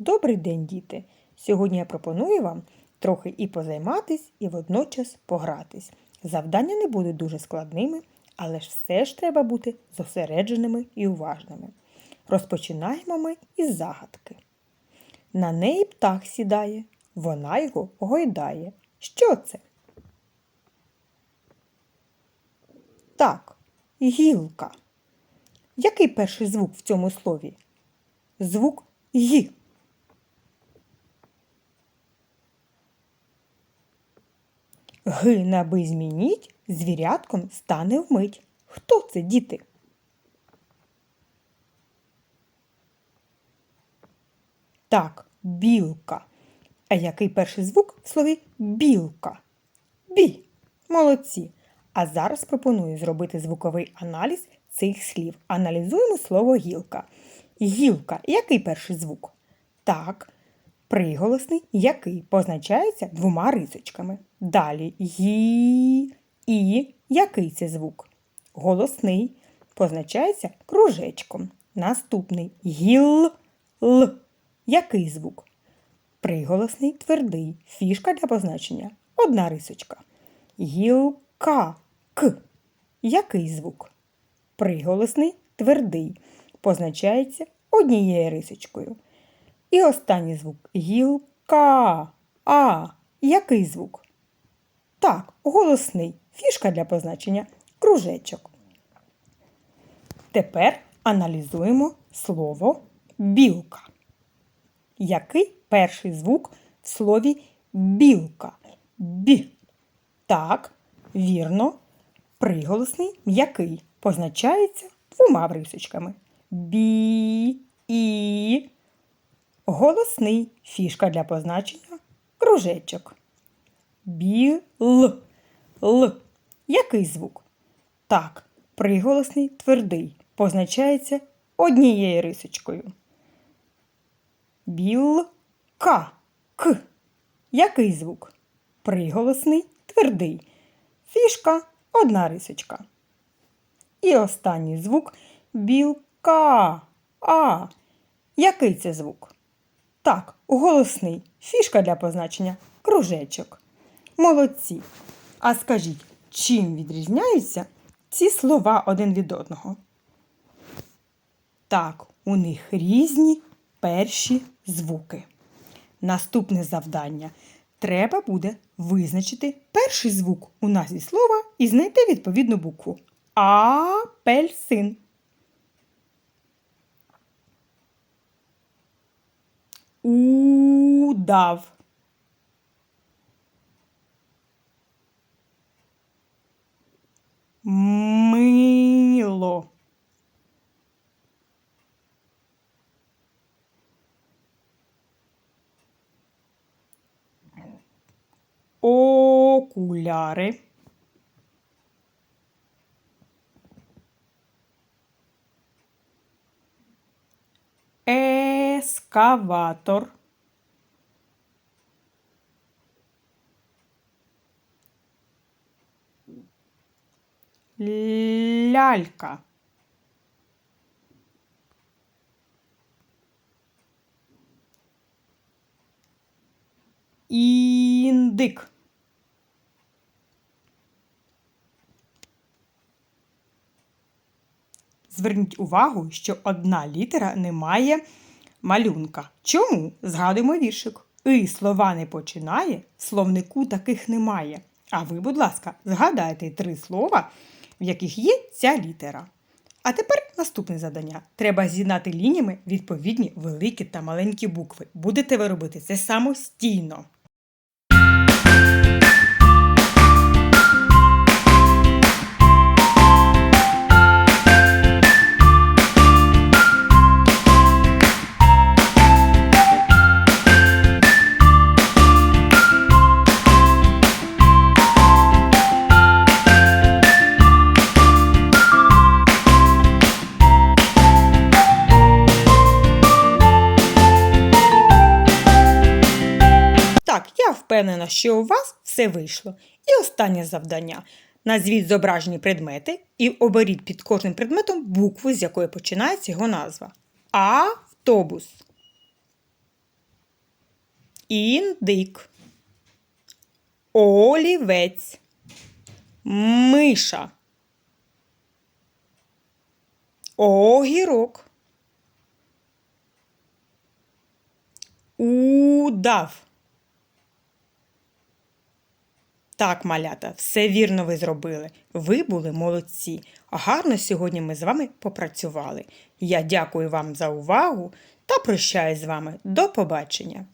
Добрий день, діти! Сьогодні я пропоную вам трохи і позайматись, і водночас погратись. Завдання не будуть дуже складними, але ж все ж треба бути зосередженими і уважними. Розпочинаємо ми із загадки. На неї птах сідає, вона його гойдає. Що це? Так, гілка. Який перший звук в цьому слові? Звук Й. Г на змініть, звірятком стане вмить. Хто це, діти? Так, білка. А який перший звук в слові білка? Бі. Молодці. А зараз пропоную зробити звуковий аналіз цих слів. Аналізуємо слово гілка. Гілка. Який перший звук? Так. Приголосний який позначається двома рисочками. Далі ї, і який це звук? Голосний позначається кружечком. Наступний гіл, л. Який звук? Приголосний твердий. Фішка для позначення. Одна рисочка. Гілка к. Який звук? Приголосний твердий. Позначається однією рисочкою. І останній звук гілка. А. Який звук? Так, голосний. Фішка для позначення кружечок. Тепер аналізуємо слово білка. Який перший звук в слові білка? Бі. Так, вірно. Приголосний м'який позначається двома рисочками. Бі, і. Голосний фішка для позначення кружечок. Біл. Л. Який звук? Так, приголосний твердий позначається однією рисочкою. Білка. К. Який звук? Приголосний твердий. Фішка одна рисочка. І останній звук білка. А. Який це звук? Так, голосний. Фішка для позначення кружечок. Молодці. А скажіть, чим відрізняються ці слова один від одного? Так, у них різні перші звуки. Наступне завдання. Треба буде визначити перший звук у назві слова і знайти відповідну букву. Апельсин. Удав. Мило. Окуляри. Ескаватор. Лялька. Індик. Зверніть увагу, що одна літера не має малюнка. Чому? Згадуємо віршик. І слова не починає, словнику таких немає. А ви, будь ласка, згадайте три слова, в яких є ця літера. А тепер наступне завдання. Треба з'єднати лініями відповідні великі та маленькі букви. Будете ви робити це самостійно. Впевнена, що у вас все вийшло. І останнє завдання. Назвіть зображені предмети і оберіть під кожним предметом букву, з якої починається його назва. Автобус. індик, олівець, миша, огірок, удав. Так, малята, все вірно ви зробили. Ви були молодці. Гарно сьогодні ми з вами попрацювали. Я дякую вам за увагу та прощаюсь з вами. До побачення!